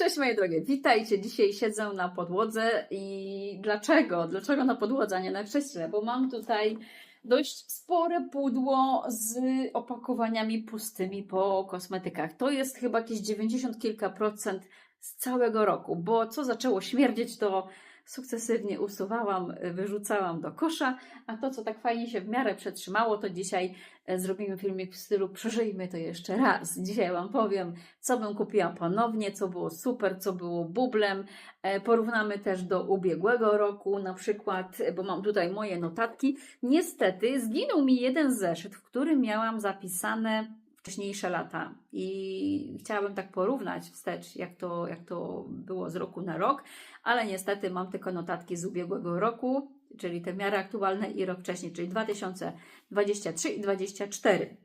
Cześć moje drogie, witajcie. Dzisiaj siedzę na podłodze i dlaczego? Dlaczego na podłodze, a nie na krześle? Bo mam tutaj dość spore pudło z opakowaniami pustymi po kosmetykach. To jest chyba jakieś 90 kilka procent z całego roku, bo co zaczęło śmierdzieć, to sukcesywnie usuwałam, wyrzucałam do kosza, a to, co tak fajnie się w miarę przetrzymało, to dzisiaj e, zrobimy filmik w stylu przeżyjmy to jeszcze raz. Dzisiaj Wam powiem, co bym kupiła ponownie, co było super, co było bublem. E, Porównamy też do ubiegłego roku, na przykład, e, bo mam tutaj moje notatki. Niestety zginął mi jeden zeszyt, w którym miałam zapisane wcześniejsze lata i chciałabym tak porównać wstecz, jak to, jak to było z roku na rok, ale niestety mam tylko notatki z ubiegłego roku, czyli te miary aktualne i rok wcześniej, czyli 2023 i 2024.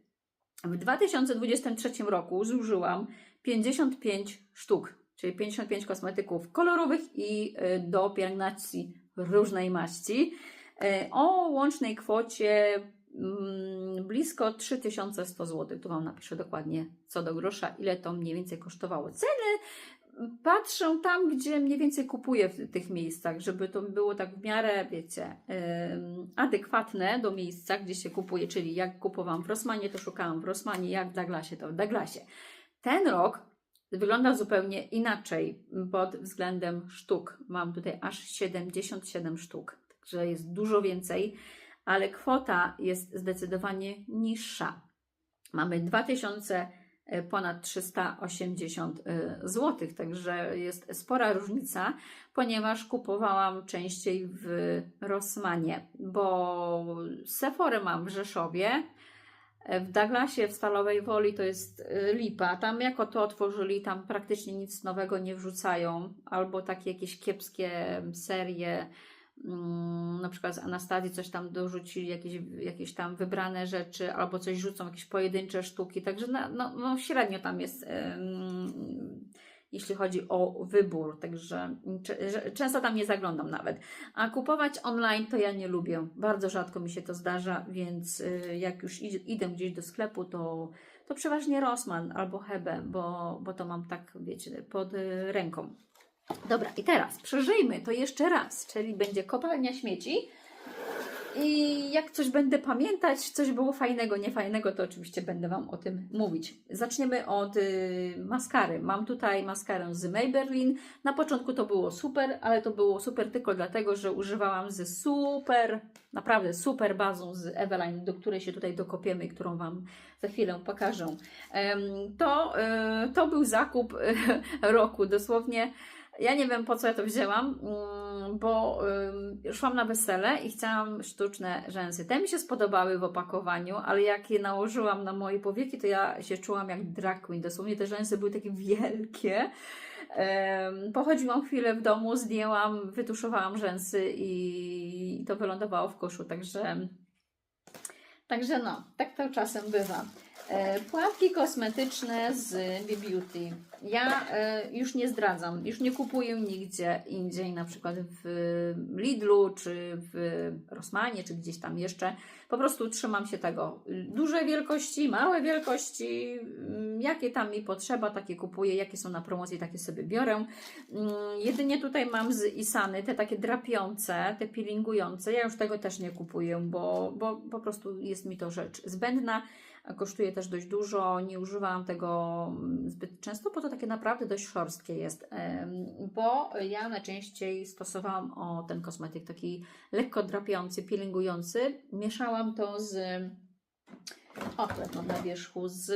W 2023 roku zużyłam 55 sztuk, czyli 55 kosmetyków kolorowych i y, do pielęgnacji różnej maści y, o łącznej kwocie blisko 3100 zł. Tu Wam napiszę dokładnie co do grosza, ile to mniej więcej kosztowało. Ceny patrzę tam, gdzie mniej więcej kupuję w tych miejscach, żeby to było tak w miarę, wiecie, adekwatne do miejsca, gdzie się kupuje, czyli jak kupowałam w Rossmanie, to szukałam w Rossmanie, jak w Douglasie, to w Douglasie. Ten rok wygląda zupełnie inaczej pod względem sztuk. Mam tutaj aż 77 sztuk, także jest dużo więcej, ale kwota jest zdecydowanie niższa. Mamy 2000 e, ponad 380 zł, także jest spora różnica, ponieważ kupowałam częściej w Rossmanie, bo Sephora mam w Rzeszowie, e, w Douglasie, w Stalowej Woli to jest e, lipa. Tam jako to otworzyli, tam praktycznie nic nowego nie wrzucają, albo takie jakieś kiepskie serie, na przykład z Anastazji coś tam dorzucili, jakieś, jakieś tam wybrane rzeczy, albo coś rzucą, jakieś pojedyncze sztuki, także na, no, no średnio tam jest, em, jeśli chodzi o wybór, także często tam nie zaglądam nawet. A kupować online to ja nie lubię, bardzo rzadko mi się to zdarza, więc y, jak już idę gdzieś do sklepu, to, to przeważnie Rossmann albo Hebe, bo, bo to mam tak, wiecie, pod y, ręką. Dobra, i teraz przeżyjmy to jeszcze raz, czyli będzie kopalnia śmieci. I jak coś będę pamiętać, coś było fajnego, niefajnego, to oczywiście będę Wam o tym mówić. Zaczniemy od y, maskary. Mam tutaj maskarę z Maybelline. Na początku to było super, ale to było super tylko dlatego, że używałam ze super, naprawdę super bazą z Eveline, do której się tutaj dokopiemy i którą Wam za chwilę pokażę. To, y, to był zakup y, roku, dosłownie. Ja nie wiem po co ja to wzięłam, mm, bo szłam na wesele i chciałam sztuczne rzęsy. Te mi się spodobały w opakowaniu, ale jak je nałożyłam na moje powieki, to ja się czułam jak drag queen. Dosłownie te rzęsy były takie wielkie. Pochodziłam chwilę w domu, zdjęłam, wytuszowałam rzęsy i to wylądowało w koszu, także Także no, tak to czasem bywa. E, Płatki kosmetyczne z B-Beauty. Ja e, już nie zdradzam, już nie kupuję nigdzie indziej, na przykład w Lidlu, czy w Rossmanie, czy gdzieś tam jeszcze. Po prostu trzymam się tego. Duże wielkości, małe wielkości, mm, jakie tam mi potrzeba, takie kupuję, jakie są na promocji, takie sobie biorę. Mm, Jedynie tutaj mam z Isany te takie drapiące, te peelingujące. Ja już tego też nie kupuję, bo, bo po prostu jest mi to rzecz zbędna. Kosztuje też dość dużo, nie używałam tego mm, zbyt często, bo to takie naprawdę dość szorstkie jest. Bo ja najczęściej stosowałam o ten kosmetyk taki lekko drapiący, peelingujący. Mieszałam to z o, tutaj mam na wierzchu, z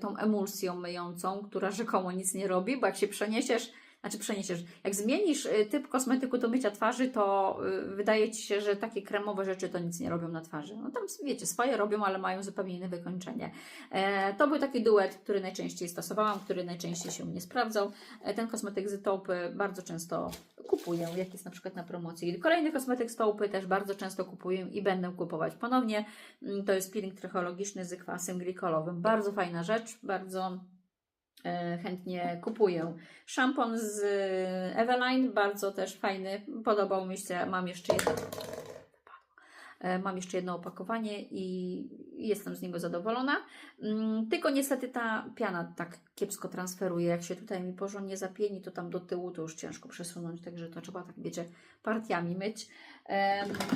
tą emulsją myjącą, która rzekomo nic nie robi, bo jak się przeniesiesz, znaczy przeniesiesz, jak zmienisz y, typ kosmetyku do mycia twarzy, to y, wydaje Ci się, że takie kremowe rzeczy to nic nie robią na twarzy. No tam wiecie, swoje robią, ale mają zupełnie inne wykończenie. E, to był taki duet, który najczęściej stosowałam, który najczęściej się nie sprawdzał. E, ten kosmetyk z Taupy bardzo często kupuję, jak jest na przykład na promocji. Kolejny kosmetyk z Taupy też bardzo często kupuję i będę kupować ponownie. Mm, To jest peeling trichologiczny z kwasem glikolowym. Bardzo fajna rzecz, bardzo chętnie kupuję. Szampon z Eveline, bardzo też fajny, podobał mi się, mam jeszcze jeden. E, Mam jeszcze jedno opakowanie i jestem z niego zadowolona. Mm, Tylko niestety ta piana tak kiepsko transferuje. Jak się tutaj mi porządnie zapieni, to tam do tyłu to już ciężko przesunąć, także to trzeba tak, wiecie, partiami myć.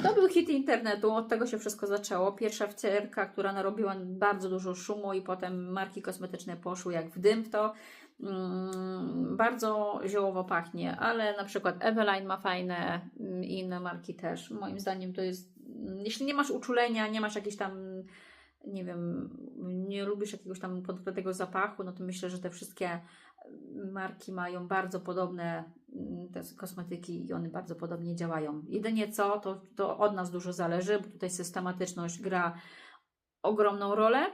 To był hit internetu, od tego się wszystko zaczęło. Pierwsza wcierka, która narobiła bardzo dużo szumu i potem marki kosmetyczne poszły jak w dym w to. Mm, Bardzo ziołowo pachnie, ale na przykład Eveline ma fajne mm, inne marki też. Moim zdaniem to jest, jeśli nie masz uczulenia, nie masz jakiejś tam, nie wiem, nie lubisz jakiegoś tam konkretnego zapachu, no to myślę, że te wszystkie marki mają bardzo podobne mm, te kosmetyki i one bardzo podobnie działają. Jedynie co, to, to od nas dużo zależy, bo tutaj systematyczność gra ogromną rolę.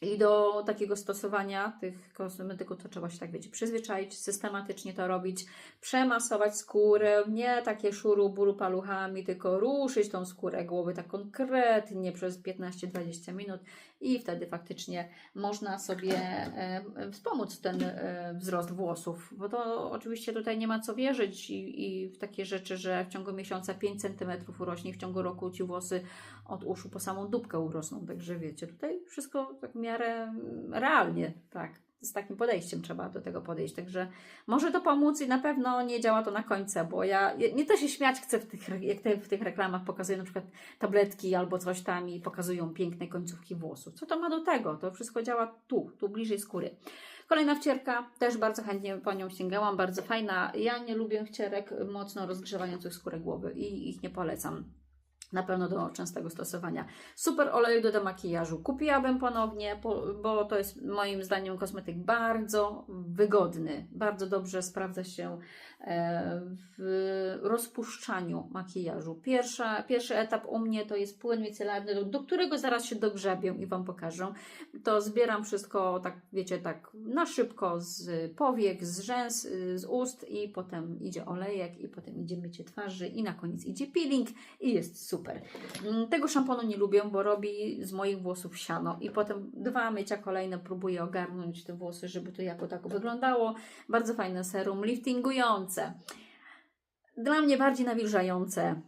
I do takiego stosowania tych kosmetyków to trzeba się tak wiecie, przyzwyczaić, systematycznie to robić, przemasować skórę, nie takie szuru buru paluchami, tylko ruszyć tą skórę głowy tak konkretnie przez 15-20 minut i wtedy faktycznie można sobie e, wspomóc ten e, wzrost włosów, bo to oczywiście tutaj nie ma co wierzyć i, i w takie rzeczy, że w ciągu miesiąca 5 cm urośnie, w ciągu roku ci włosy od uszu po samą dupkę urosną, także wiecie, tutaj wszystko tak w miarę mm, realnie, tak. Z takim podejściem trzeba do tego podejść. Także może to pomóc i na pewno nie działa to na końcu, bo ja nie to się śmiać chcę w tych, jak te, w tych reklamach pokazują na przykład tabletki albo coś tam i pokazują piękne końcówki włosów. Co to ma do tego? To wszystko działa tu, tu bliżej skóry. Kolejna wcierka, też bardzo chętnie po nią sięgałam, bardzo fajna. Ja nie lubię wcierek mocno rozgrzewających skórę głowy i ich nie polecam. Na pewno do częstego stosowania. Super olej do demakijażu. Kupiłabym ponownie, bo, to jest moim zdaniem kosmetyk bardzo wygodny. Bardzo dobrze sprawdza się e, w rozpuszczaniu makijażu. Pierwsza, pierwszy etap u mnie to jest płyn micelarny, do, do którego zaraz się dogrzebię i Wam pokażę. To zbieram wszystko, tak wiecie, tak na szybko z powiek, z rzęs, y, z ust i potem idzie olejek i potem idzie mycie twarzy i na koniec idzie peeling i jest super. Mm, Tego szamponu nie lubię, bo robi z moich włosów siano i potem dwa mycia kolejne próbuję ogarnąć te włosy, żeby to jako tako wyglądało. Bardzo fajne serum liftingujące. Dla mnie bardziej nawilżające.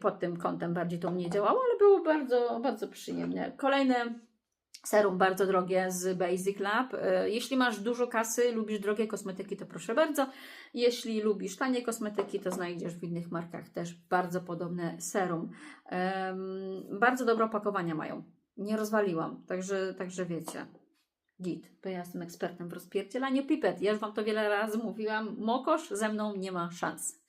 Pod tym kątem bardziej to mnie działało, ale było bardzo, bardzo przyjemne. Kolejne serum bardzo drogie z Basic Lab. E, Jeśli masz dużo kasy, lubisz drogie kosmetyki, to proszę bardzo. Jeśli lubisz tanie kosmetyki, to znajdziesz w innych markach też bardzo podobne serum. Bardzo dobre opakowania mają. Nie rozwaliłam, także, także wiecie. Git, bo ja jestem ekspertem w rozpierdzielaniu pipet. Ja już Wam to wiele razy mówiłam. Mokosz ze mną nie ma szans.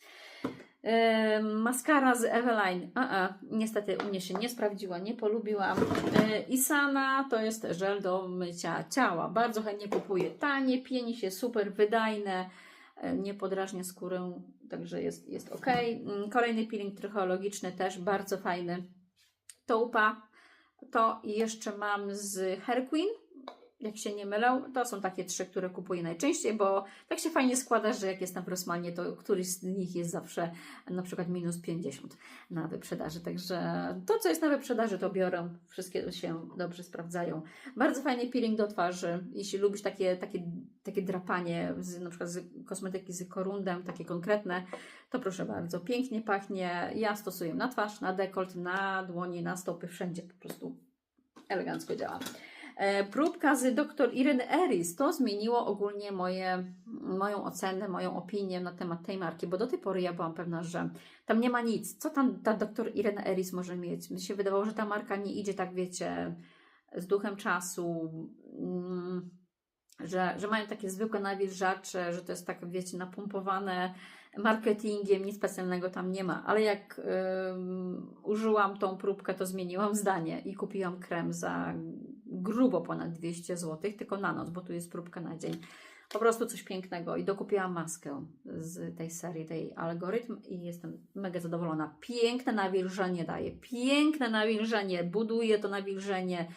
Em, maskara z Eveline. A, a, niestety u mnie się nie sprawdziła, nie polubiłam. E, Isana to jest żel do mycia ciała. Bardzo chętnie kupuję. Tanie, pieni się, super wydajne. E, Nie podrażnia skórę, także jest, jest ok. Mm, Kolejny peeling trychologiczny też bardzo fajny. Toupa. To jeszcze mam z Hair Queen. Jak się nie mylę, to są takie trzy, które kupuję najczęściej, bo tak się fajnie składa, że jak jestem w Rossmanie, to któryś z nich jest zawsze na przykład minus 50 na wyprzedaży. Także to, co jest na wyprzedaży, to biorę. Wszystkie się dobrze sprawdzają. Bardzo fajny peeling do twarzy. Jeśli lubisz takie, takie, takie drapanie, z, na przykład z kosmetyki z korundem, takie konkretne, to proszę bardzo. Pięknie pachnie. Ja stosuję na twarz, na dekolt, na dłonie, na stopy, wszędzie po prostu elegancko działa. E, Próbka z dr Ireny Eris. To zmieniło ogólnie moje, moją ocenę, moją opinię na temat tej marki, bo do tej pory ja byłam pewna, że tam nie ma nic. Co tam ta dr Irena Eris może mieć? Mi się wydawało, że ta marka nie idzie tak, wiecie, z duchem czasu, mm, że, że mają takie zwykłe nawilżacze, że to jest tak, wiecie, napompowane marketingiem, nic specjalnego tam nie ma. Ale jak użyłam tą próbkę, to zmieniłam zdanie i kupiłam krem za grubo ponad 200 zł, tylko na noc, bo tu jest próbka na dzień. Po prostu coś pięknego i dokupiłam maskę z tej serii, tej algorytm i jestem mega zadowolona. Piękne nawilżenie daje, piękne nawilżenie, buduje to nawilżenie,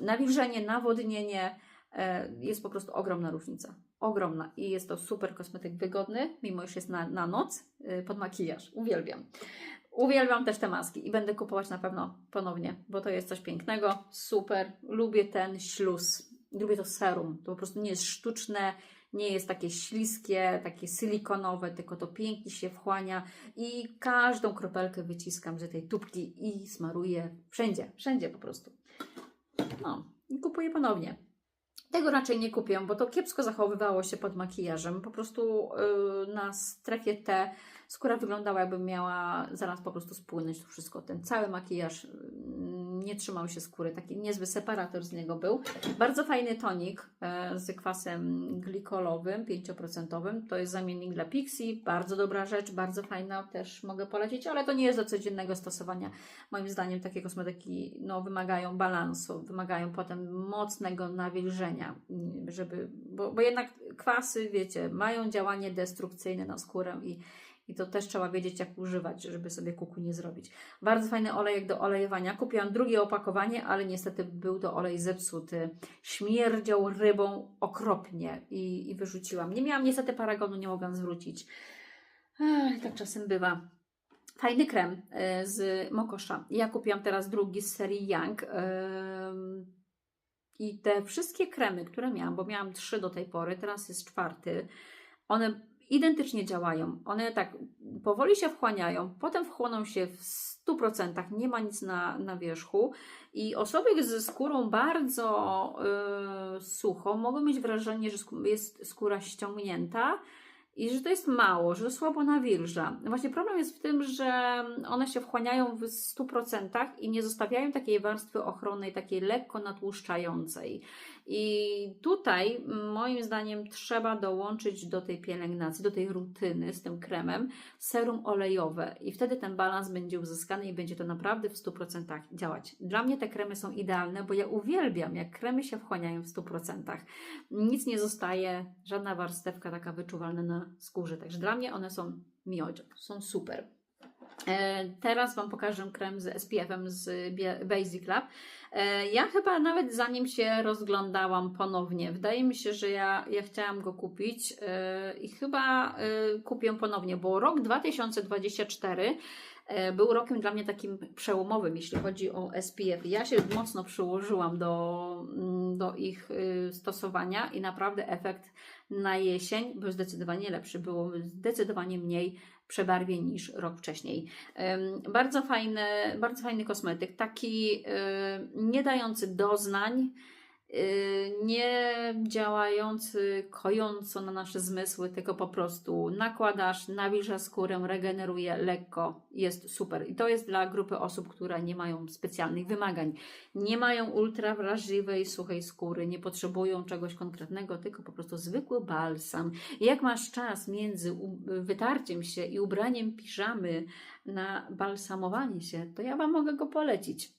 nawilżenie, nawodnienie, jest po prostu ogromna różnica. Ogromna i jest to super kosmetyk wygodny, mimo iż jest na, na noc y, pod makijaż. Uwielbiam. Uwielbiam też te maski i będę kupować na pewno ponownie, bo to jest coś pięknego, super. Lubię ten śluz, lubię to serum. To po prostu nie jest sztuczne, Nie jest takie śliskie, takie silikonowe, tylko to pięknie się wchłania i każdą kropelkę wyciskam z tej tubki i smaruję wszędzie, wszędzie po prostu. No, i kupuję ponownie. Tego raczej nie kupię, bo to kiepsko zachowywało się pod makijażem. Po prostu yy, na strefie T skóra wyglądała jakby miała zaraz po prostu spłynąć to wszystko. Ten cały makijaż nie trzymał się skóry. Taki niezły separator z niego był. Bardzo fajny tonik yy, z kwasem glikolowym, 5%. To jest zamiennik dla Pixi. Bardzo dobra rzecz, bardzo fajna. Też mogę polecić, ale to nie jest do codziennego stosowania. Moim zdaniem takie kosmetyki no, wymagają balansu, wymagają potem mocnego nawilżenia, żeby, bo, bo jednak kwasy, wiecie, mają działanie destrukcyjne na skórę i, i to też trzeba wiedzieć, jak używać, żeby sobie kuku nie zrobić. Bardzo fajny olejek do olejowania. Kupiłam drugie opakowanie, ale niestety był to olej zepsuty. Śmierdział rybą okropnie i, i wyrzuciłam. Nie miałam niestety paragonu, nie mogłam zwrócić. Ech, tak czasem bywa. Fajny krem e, z Mokosza. Ja kupiłam teraz drugi z serii Young. Ym, I te wszystkie kremy, które miałam, bo miałam trzy do tej pory, teraz jest czwarty, one identycznie działają. One tak powoli się wchłaniają, potem wchłoną się w 100%, nie ma nic na, na wierzchu. I osoby ze skórą bardzo y, suchą mogą mieć wrażenie, że jest skóra ściągnięta i że to jest mało, że słabo nawilża. Właśnie problem jest w tym, że one się wchłaniają w 100% i nie zostawiają takiej warstwy ochronnej, takiej lekko natłuszczającej. I tutaj moim zdaniem trzeba dołączyć do tej pielęgnacji, do tej rutyny z tym kremem serum olejowe i wtedy ten balans będzie uzyskany i będzie to naprawdę w 100% działać. Dla mnie te kremy są idealne, bo ja uwielbiam, jak kremy się wchłaniają w 100%. Nic nie zostaje, żadna warstewka taka wyczuwalna na skórze. Także dla mnie one są miodzio, są super. E, Teraz Wam pokażę krem z SPF-em z Basic Lab. E, Ja chyba nawet zanim się rozglądałam ponownie, wydaje mi się, że ja, ja chciałam go kupić e, i chyba kupię ponownie, bo rok 2024 e, był rokiem dla mnie takim przełomowym, jeśli chodzi o SPF. Ja się mocno przyłożyłam do, mm, do ich y, stosowania i naprawdę efekt na jesień był zdecydowanie lepszy. Było zdecydowanie mniej przebarwień niż rok wcześniej. Bardzo fajny, bardzo fajny kosmetyk, taki nie dający doznań, nie działający kojąco na nasze zmysły, tylko po prostu nakładasz, nawilża skórę, regeneruje lekko, jest super. I to jest dla grupy osób, które nie mają specjalnych wymagań, nie mają ultra wrażliwej, suchej skóry, nie potrzebują czegoś konkretnego, tylko po prostu zwykły balsam. Jak masz czas między wytarciem się i ubraniem piżamy na balsamowanie się, to ja Wam mogę go polecić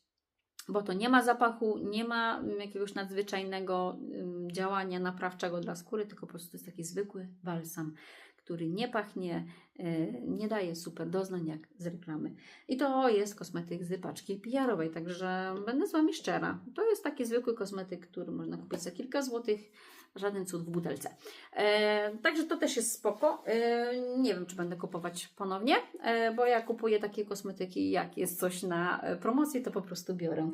bo to nie ma zapachu, nie ma mm, jakiegoś nadzwyczajnego ym, działania naprawczego dla skóry, tylko po prostu jest taki zwykły balsam, który nie pachnie, y, nie daje super doznań jak z reklamy. I to jest kosmetyk z paczki PR-owej, także będę z Wami szczera. To jest taki zwykły kosmetyk, który można kupić za kilka złotych, żaden cud w butelce. E, także to też jest spoko. E, nie wiem, czy będę kupować ponownie, e, bo ja kupuję takie kosmetyki, jak jest coś na e, promocji, to po prostu biorę.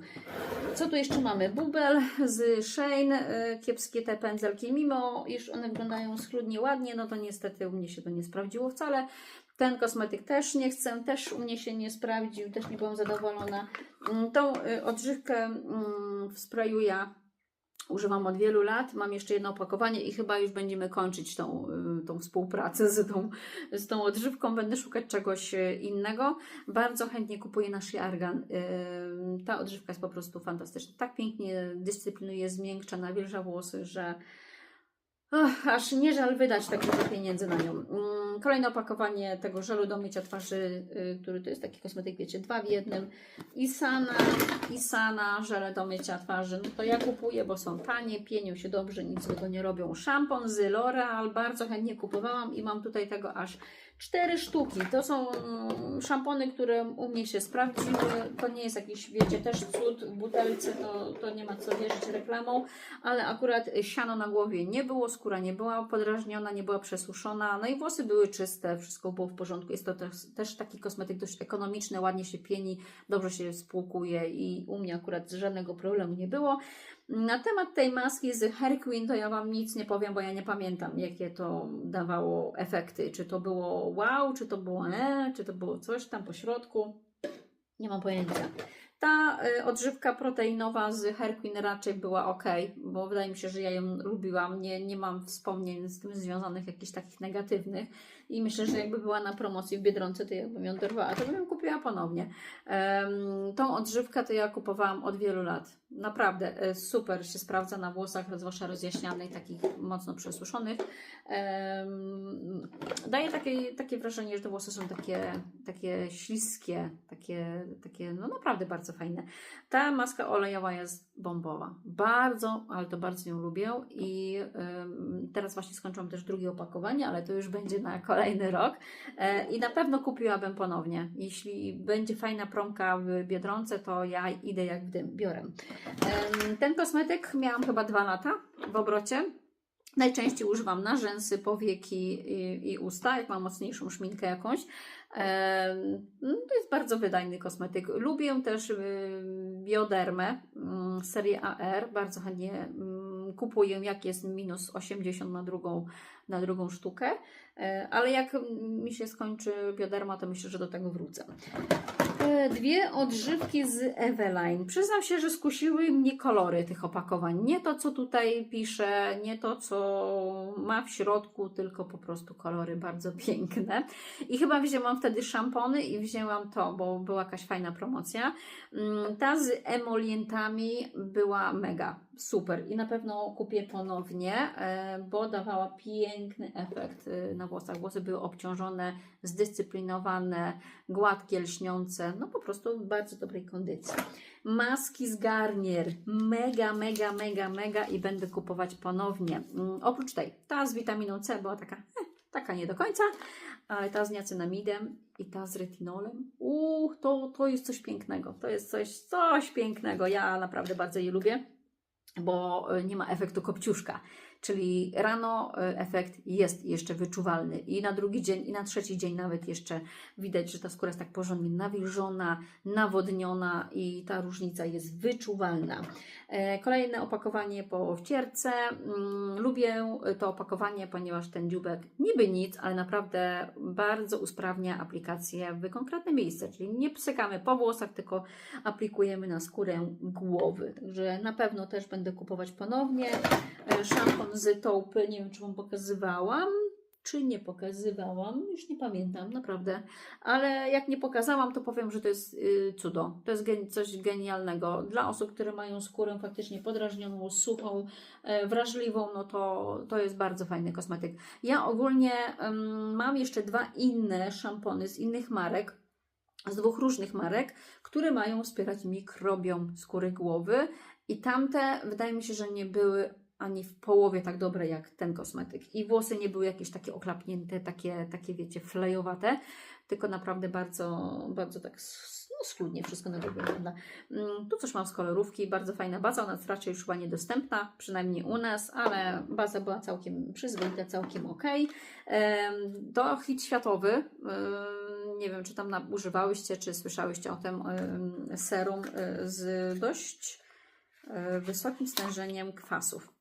Co tu jeszcze mamy? Bubel z Shane, e, kiepskie te pędzelki, mimo iż one wyglądają schludnie ładnie, no to niestety u mnie się to nie sprawdziło wcale. Ten kosmetyk też nie chcę, też u mnie się nie sprawdził, też nie byłam zadowolona. Mm, Tą y, odżywkę mm, w sprayu ja używam od wielu lat. Mam jeszcze jedno opakowanie i chyba już będziemy kończyć tą, y, tą współpracę z tą, z tą odżywką. Będę szukać czegoś y, innego. Bardzo chętnie kupuję nasz Argan. Y, Ta odżywka jest po prostu fantastyczna. Tak pięknie dyscyplinuje, zmiękcza, nawilża włosy, że Aż nie żal wydać tak dużo pieniędzy na nią. Mm, Kolejne opakowanie tego żelu do mycia twarzy, y, który to jest taki kosmetyk, wiecie, dwa w jednym. Isana, Isana, żele do mycia twarzy. No to ja kupuję, bo są tanie, pienią się dobrze, nic złego nie robią. Szampon z L'Oreal, bardzo chętnie kupowałam i mam tutaj tego aż cztery sztuki. To są mm, szampony, które u mnie się sprawdziły. To nie jest jakiś, wiecie, też cud w butelce, to, to nie ma co wierzyć reklamą ale akurat siano na głowie nie było, skóra nie była podrażniona, nie była przesuszona, no i włosy były czyste, wszystko było w porządku. Jest to też, też taki kosmetyk dość ekonomiczny, ładnie się pieni, dobrze się spłukuje i u mnie akurat żadnego problemu nie było. Na temat tej maski z Harry Quinn to ja Wam nic nie powiem, bo ja nie pamiętam, jakie to dawało efekty. Czy to było wow, czy to było e, czy to było coś tam po środku. Nie mam pojęcia. Ta y, odżywka proteinowa z Harry Quinn raczej była ok, bo wydaje mi się, że ja ją lubiłam. Nie, nie mam wspomnień z tym związanych jakichś takich negatywnych. I myślę, że jakby była na promocji w Biedronce, to jakbym ją dorwała, to bym ją kupiła ponownie. Tą odżywkę to ja kupowałam od wielu lat. Naprawdę e, super się sprawdza na włosach, zwłaszcza rozjaśnianych, takich mocno przesuszonych. Daje takie, takie wrażenie, że te włosy są takie, takie śliskie, takie, takie no naprawdę bardzo fajne. Ta maska olejowa jest bombowa. Bardzo, ale to bardzo ją lubię i teraz właśnie skończyłam też drugie opakowanie, ale to już będzie na kolejny rok E, i na pewno kupiłabym ponownie. Jeśli będzie fajna promka w Biedronce, to ja idę jak w dym, biorę. Ten kosmetyk miałam chyba dwa lata w obrocie. Najczęściej używam na rzęsy, powieki i, i usta, jak mam mocniejszą szminkę jakąś. No, To jest bardzo wydajny kosmetyk. Lubię też y, biodermę mm, serię AR. Bardzo chętnie mm, kupuję, jak jest minus 80 na drugą, na drugą sztukę. E, Ale jak mi się skończy bioderma, to myślę, że do tego wrócę. E, Dwie odżywki z Eveline. Przyznam się, że skusiły mnie kolory tych opakowań. Nie to, co tutaj pisze, nie to, co ma w środku, tylko po prostu kolory bardzo piękne. I chyba wzięłam wtedy szampony i wzięłam to, bo była jakaś fajna promocja. Mm, Ta z emolientami była mega, super. I na pewno kupię ponownie, e, bo dawała piękny efekt e, na włosach. Włosy były obciążone, zdyscyplinowane, gładkie, lśniące, no po prostu w bardzo dobrej kondycji. Maski z Garnier, mega, mega, mega, mega i będę kupować ponownie. Mm, Oprócz tej, ta z witaminą C była taka, eh, taka nie do końca, ale ta z niacinamidem i ta z retinolem, uuu, to, to jest coś pięknego, to jest coś, coś pięknego, ja naprawdę bardzo je lubię, bo y, nie ma efektu kopciuszka, czyli rano y, efekt jest jeszcze wyczuwalny i na drugi dzień i na trzeci dzień nawet jeszcze widać, że ta skóra jest tak porządnie nawilżona, nawodniona i ta różnica jest wyczuwalna. E, Kolejne opakowanie po wcierce. Mm, Lubię to opakowanie, ponieważ ten dziubek niby nic, ale naprawdę bardzo usprawnia aplikację w konkretne miejsce, czyli nie psykamy po włosach, tylko aplikujemy na skórę głowy. Także na pewno też będę kupować ponownie. E, Szampon z Taupy, nie wiem czy Wam pokazywałam, czy nie pokazywałam, już nie pamiętam, naprawdę. Ale jak nie pokazałam, to powiem, że to jest y, cudo. To jest gen- coś genialnego. Dla osób, które mają skórę faktycznie podrażnioną, suchą, e, wrażliwą, no to, to jest bardzo fajny kosmetyk. Ja ogólnie em, mam jeszcze dwa inne szampony z innych marek, z dwóch różnych marek, które mają wspierać mikrobiom skóry głowy i tamte wydaje mi się, że nie były ani w połowie tak dobre jak ten kosmetyk. I włosy nie były jakieś takie oklapnięte, takie, takie wiecie, flejowate, tylko naprawdę bardzo, bardzo tak no, schludnie wszystko na wygląda. Mm, Tu coś mam z kolorówki, bardzo fajna baza, ona jest raczej już chyba niedostępna, przynajmniej u nas, ale baza była całkiem przyzwoita, całkiem ok. To hit światowy, nie wiem czy tam używałyście, czy słyszałyście o tym ym, serum y, z dość y, wysokim stężeniem kwasów.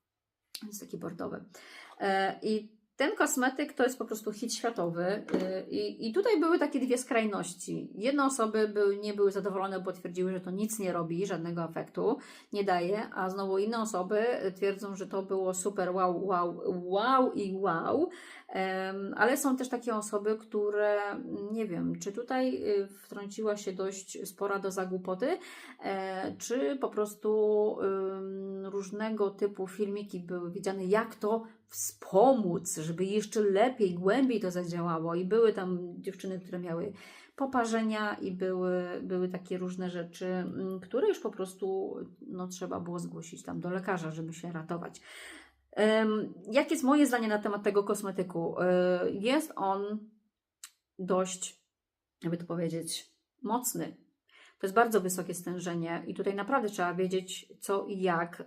Jest taki bordowy. E, I ten kosmetyk to jest po prostu hit światowy. y, I, I tutaj były takie dwie skrajności. Jedne osoby były, nie były zadowolone, bo twierdziły, że to nic nie robi, żadnego efektu nie daje, a znowu inne osoby twierdzą, że to było super, wow, wow, wow i wow. Ale są też takie osoby, które nie wiem, czy tutaj y, wtrąciła się dość spora doza głupoty, e, czy po prostu różnego typu filmiki były widziane, jak to wspomóc, żeby jeszcze lepiej, głębiej to zadziałało. I były tam dziewczyny, które miały poparzenia i były, były takie różne rzeczy, mm, które już po prostu no, trzeba było zgłosić tam do lekarza, żeby się ratować. Jakie jest moje zdanie na temat tego kosmetyku? E, Jest on dość, jakby to powiedzieć, mocny. To jest bardzo wysokie stężenie i tutaj naprawdę trzeba wiedzieć co i jak. y,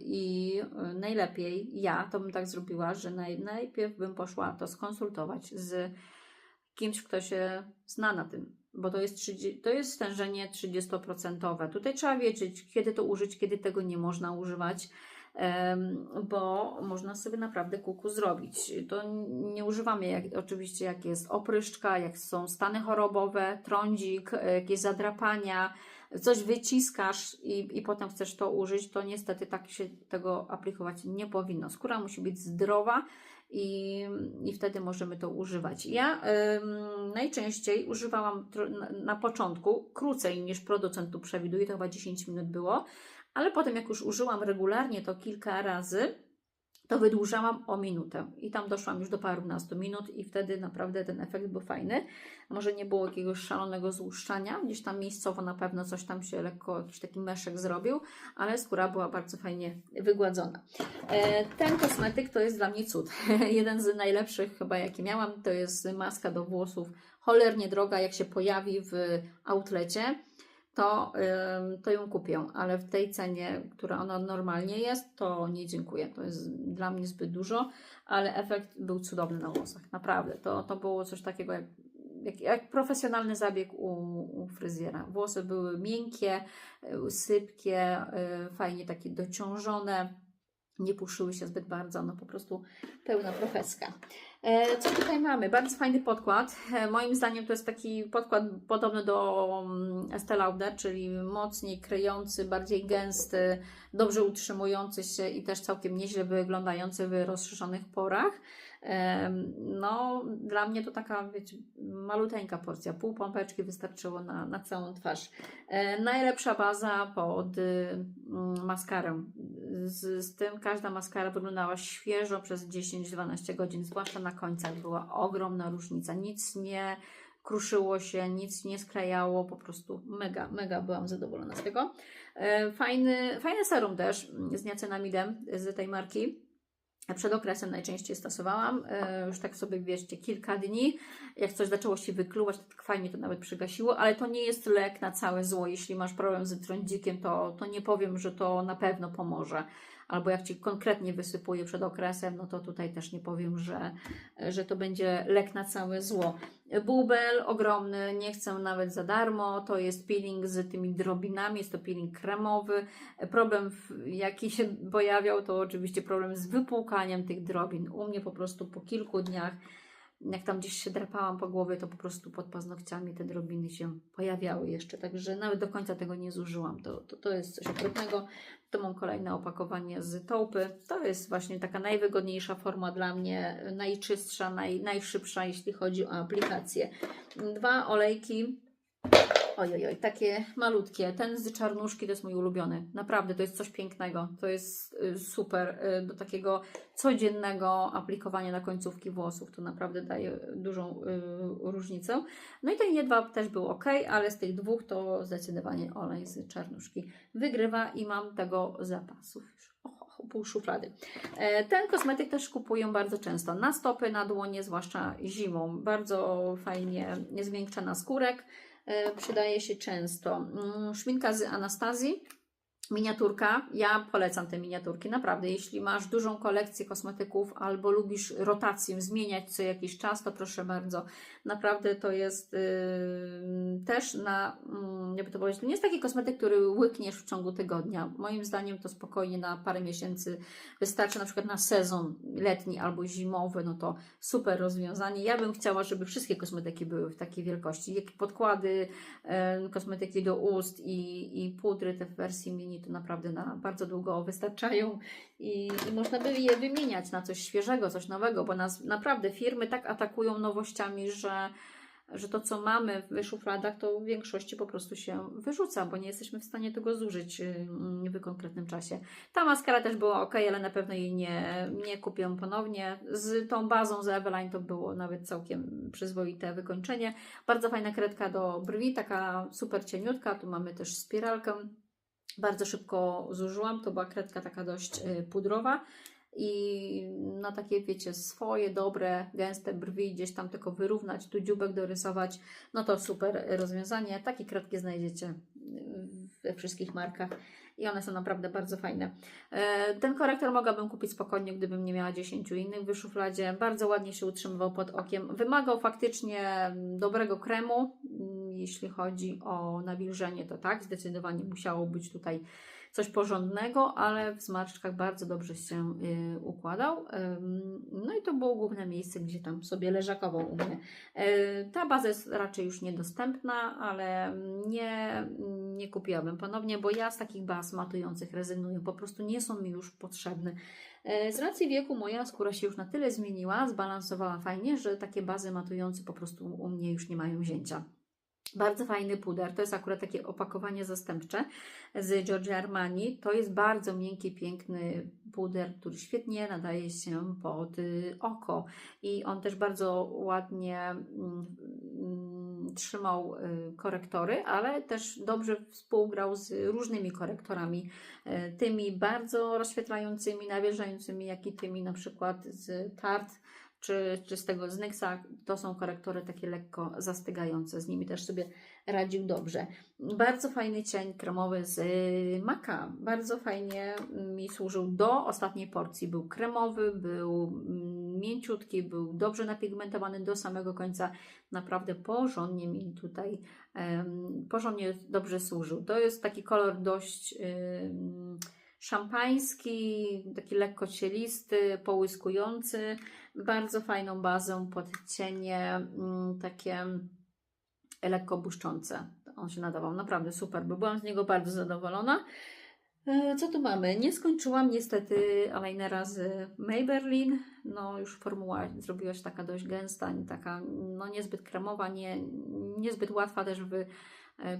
I najlepiej ja to bym tak zrobiła, że naj, najpierw bym poszła to skonsultować z kimś, kto się zna na tym, bo to jest, 30, to jest stężenie 30%. Tutaj trzeba wiedzieć, kiedy to użyć, kiedy tego nie można używać, bo można sobie naprawdę kuku zrobić. To nie używamy jak, oczywiście, jak jest opryszczka, jak są stany chorobowe, trądzik, e, jakieś zadrapania, coś wyciskasz i, i potem chcesz to użyć, to niestety tak się tego aplikować nie powinno. Skóra musi być zdrowa i, i wtedy możemy to używać. Ja najczęściej używałam na, na początku krócej niż producent tu przewiduje, to chyba 10 minut było, ale potem jak już użyłam regularnie to kilka razy, to wydłużałam o minutę i tam doszłam już do parunastu minut i wtedy naprawdę ten efekt był fajny. Może nie było jakiegoś szalonego złuszczania, gdzieś tam miejscowo na pewno coś tam się lekko, jakiś taki meszek zrobił, ale skóra była bardzo fajnie wygładzona. E, Ten kosmetyk to jest dla mnie cud. Jeden z najlepszych chyba jaki miałam, to jest maska do włosów, cholernie droga, jak się pojawi w outlecie to, to ją kupię, ale w tej cenie, która ona normalnie jest, to nie dziękuję. To jest dla mnie zbyt dużo, ale efekt był cudowny na włosach. Naprawdę. To, to było coś takiego jak, jak, jak profesjonalny zabieg u, u fryzjera. Włosy były miękkie, y, sypkie, y, fajnie takie dociążone. Nie puszyły się zbyt bardzo, no po prostu pełna profeska. E, Co tutaj mamy? Bardzo fajny podkład. E, Moim zdaniem to jest taki podkład podobny do mm, Estee Lauder, czyli mocniej kryjący, bardziej gęsty, dobrze utrzymujący się i też całkiem nieźle wyglądający w rozszerzonych porach. Em, No, dla mnie to taka, wiecie, maluteńka porcja. Pół pompeczki wystarczyło na, na całą twarz. E, najlepsza baza pod y, mm, maskarę. Z, z tym każda maskara wyglądała świeżo przez 10-12 godzin, zwłaszcza na końcach była ogromna różnica. Nic nie kruszyło się, nic nie sklejało, po prostu mega, mega byłam zadowolona z tego. E, Fajny, fajny serum też z niacenamidem z tej marki. Przed okresem najczęściej stosowałam, e, już tak sobie wierzcie, kilka dni. Jak coś zaczęło się wykluwać, to tak fajnie to nawet przygasiło, ale to nie jest lek na całe zło. Jeśli masz problem z trądzikiem, to, to nie powiem, że to na pewno pomoże. Albo jak Ci konkretnie wysypuje przed okresem, no to tutaj też nie powiem, że, że to będzie lek na całe zło. Bubel ogromny, nie chcę nawet za darmo. To jest peeling z tymi drobinami, jest to peeling kremowy. Problem, jaki się pojawiał, to oczywiście problem z wypłukaniem tych drobin. U mnie po prostu po kilku dniach, jak tam gdzieś się drapałam po głowie, to po prostu pod paznokciami te drobiny się pojawiały jeszcze. Także nawet do końca tego nie zużyłam. To, to, to jest coś okropnego. To mam kolejne opakowanie z taupy. To jest właśnie taka najwygodniejsza forma dla mnie, najczystsza, naj, najszybsza, jeśli chodzi o aplikację. Dwa olejki. Oj, oj, oj, takie malutkie. Ten z czarnuszki to jest mój ulubiony. Naprawdę, to jest coś pięknego. To jest y, super y, do takiego codziennego aplikowania na końcówki włosów. To naprawdę daje dużą y, różnicę. No i ten jedwab też był ok, ale z tych dwóch to zdecydowanie olej z czarnuszki wygrywa i mam tego zapasów już. O, o, pół szuflady. E, Ten kosmetyk też kupuję bardzo często na stopy, na dłonie, zwłaszcza zimą. Bardzo fajnie zmiękcza na skórek. E, Przydaje się często. Mm, Szminka z Anastazji. Miniaturka, ja polecam te miniaturki, naprawdę. Jeśli masz dużą kolekcję kosmetyków albo lubisz rotację, zmieniać co jakiś czas, to proszę bardzo. Naprawdę to jest yy, też na, yy, jakby to powiedzieć, to nie jest taki kosmetyk, który łykniesz w ciągu tygodnia. Moim zdaniem to spokojnie na parę miesięcy wystarczy, na przykład na sezon letni albo zimowy, no to super rozwiązanie. Ja bym chciała, żeby wszystkie kosmetyki były w takiej wielkości. Jak podkłady, e, kosmetyki do ust i, i pudry te w wersji mini to naprawdę na bardzo długo wystarczają i, i można by je wymieniać na coś świeżego, coś nowego, bo nas naprawdę firmy tak atakują nowościami, że, że to co mamy w szufladach to w większości po prostu się wyrzuca, bo nie jesteśmy w stanie tego zużyć y, w konkretnym czasie. Ta maskara też była ok, ale na pewno jej nie, nie kupię ponownie. Z tą bazą z Eveline to było nawet całkiem przyzwoite wykończenie. Bardzo fajna kredka do brwi, taka super cieniutka. Tu mamy też spiralkę. Bardzo szybko zużyłam. To była kredka taka dość y, pudrowa. I na takie, wiecie, swoje dobre, gęste brwi, gdzieś tam tylko wyrównać, tu dziubek dorysować, no to super rozwiązanie. Takie kredki znajdziecie y, we wszystkich markach. i one są naprawdę bardzo fajne. E, Ten korektor mogłabym kupić spokojnie, gdybym nie miała 10 innych w szufladzie. Bardzo ładnie się utrzymywał pod okiem. Wymagał faktycznie mm, dobrego kremu, jeśli chodzi o nawilżenie, to tak, zdecydowanie musiało być tutaj coś porządnego, ale w zmarszczkach bardzo dobrze się y, układał. No i to było główne miejsce, gdzie tam sobie leżakował u mnie. Y, Ta baza jest raczej już niedostępna, ale nie, nie kupiłabym ponownie, bo ja z takich baz matujących rezygnuję. Po prostu nie są mi już potrzebne. Y, Z racji wieku moja skóra się już na tyle zmieniła, zbalansowała fajnie, że takie bazy matujące po prostu u mnie już nie mają wzięcia. Bardzo fajny puder. To jest akurat takie opakowanie zastępcze z Giorgio Armani. To jest bardzo miękki, piękny puder, który świetnie nadaje się pod y, oko. I on też bardzo ładnie mm, mm, trzymał y, korektory, ale też dobrze współgrał z różnymi korektorami. y, Tymi bardzo rozświetlającymi, nawilżającymi, jak i tymi na przykład z Tarte czy, czy z tego z Nyxa, to są korektory takie lekko zastygające, z nimi też sobie radził dobrze. Bardzo fajny cień kremowy z y, Maka, bardzo fajnie mi służył do ostatniej porcji. Był kremowy, był mm, mięciutki, był dobrze napigmentowany do samego końca. Naprawdę porządnie mi tutaj, porządnie dobrze służył. To jest taki kolor dość... ym, szampański, taki lekko cielisty, połyskujący, bardzo fajną bazą pod cienie, mm, takie lekko błyszczące. On się nadawał naprawdę super, bo byłam z niego bardzo zadowolona. E, Co tu mamy? Nie skończyłam niestety eyelinera z Maybelline. No już formuła zrobiła się taka dość gęsta, taka no niezbyt kremowa, nie, niezbyt łatwa też w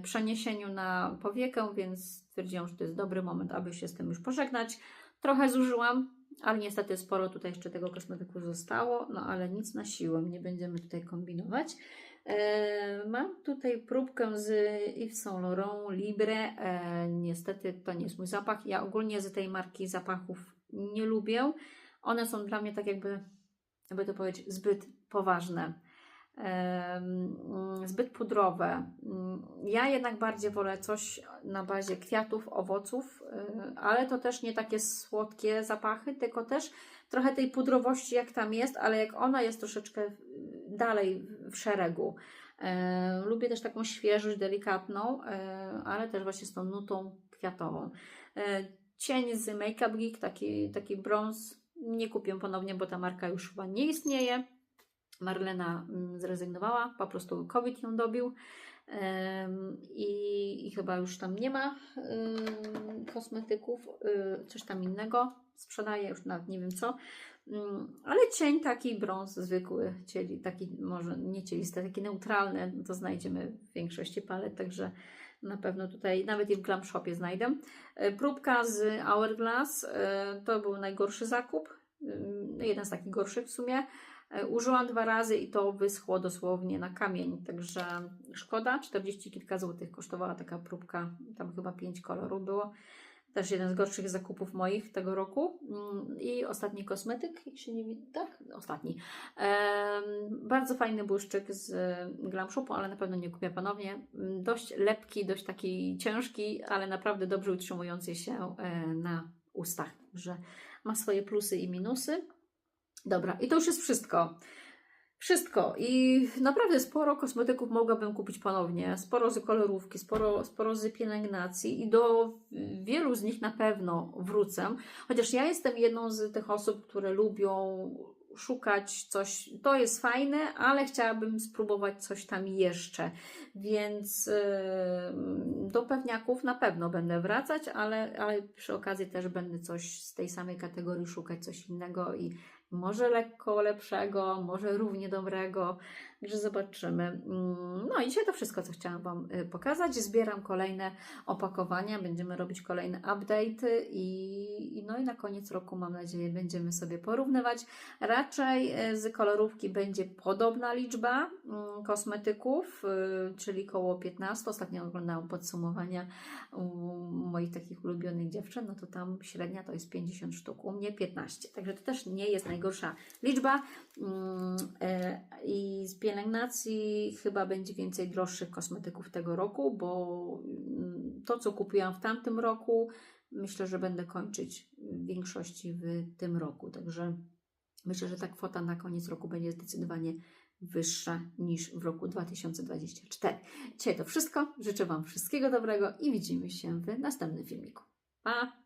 przeniesieniu na powiekę, więc stwierdziłam, że to jest dobry moment, aby się z tym już pożegnać. Trochę zużyłam, ale niestety sporo tutaj jeszcze tego kosmetyku zostało, no ale nic na siłę, nie będziemy tutaj kombinować. E, Mam tutaj próbkę z Yves Saint Laurent Libre. E, niestety to nie jest mój zapach. Ja ogólnie z tej marki zapachów nie lubię. One są dla mnie tak jakby, jakby to powiedzieć, zbyt poważne. Em, Zbyt pudrowe. Mm, Ja jednak bardziej wolę coś na bazie kwiatów, owoców, y, ale to też nie takie słodkie zapachy, tylko też trochę tej pudrowości, jak tam jest, ale jak ona jest troszeczkę dalej w szeregu. E, Lubię też taką świeżość delikatną, e, ale też właśnie z tą nutą kwiatową. E, Cień z Makeup Geek, taki, taki brąz, nie kupię ponownie, bo ta marka już chyba nie istnieje. Marlena mm, zrezygnowała, po prostu COVID ją dobił. I, I chyba już tam nie ma kosmetyków, y, coś tam innego sprzedaje, już nawet nie wiem co. Ym, Ale cień taki brąz zwykły, cieli, taki może nie cielisty, taki neutralny, to znajdziemy w większości palet, także na pewno tutaj nawet i w Glam Shopie znajdę. Y, Próbka z Hourglass y, to był najgorszy zakup, ym, jeden z takich gorszych w sumie. E, Użyłam dwa razy i to wyschło dosłownie na kamień, także szkoda. 40 kilka złotych kosztowała taka próbka, tam chyba 5 kolorów było. Też jeden z gorszych zakupów moich tego roku. Mm, I ostatni kosmetyk, się nie widzi, tak? Ostatni. Em, bardzo fajny błyszczyk z Glam Shopu, ale na pewno nie kupię ponownie. Mm, Dość lepki, dość taki ciężki, ale naprawdę dobrze utrzymujący się e, na ustach, że ma swoje plusy i minusy. Dobra, i to już jest wszystko. Wszystko. I naprawdę sporo kosmetyków mogłabym kupić ponownie. Sporo z kolorówki, sporo, sporo z pielęgnacji i do wielu z nich na pewno wrócę. Chociaż ja jestem jedną z tych osób, które lubią szukać coś, to jest fajne, ale chciałabym spróbować coś tam jeszcze. Więc do pewniaków na pewno będę wracać, ale, ale przy okazji też będę coś z tej samej kategorii szukać, coś innego i może lekko lepszego, może równie dobrego. Także zobaczymy. Mm, No i dzisiaj to wszystko, co chciałam Wam y, pokazać. Zbieram kolejne opakowania, będziemy robić kolejne update i, no i na koniec roku mam nadzieję będziemy sobie porównywać. Raczej y, z kolorówki będzie podobna liczba mm, kosmetyków, y, czyli koło 15. Ostatnio oglądałam podsumowania moich takich ulubionych dziewczyn, no to tam średnia to jest 50 sztuk, u mnie 15. Także to też nie jest najgorsza liczba. Mm, e, I z pielęgnacji chyba będzie więcej droższych kosmetyków tego roku, bo mm, to, co kupiłam w tamtym roku, myślę, że będę kończyć w większości w tym roku. Także myślę, że ta kwota na koniec roku będzie zdecydowanie wyższa niż w roku 2024. Dzisiaj to wszystko. Życzę Wam wszystkiego dobrego i widzimy się w następnym filmiku. Pa!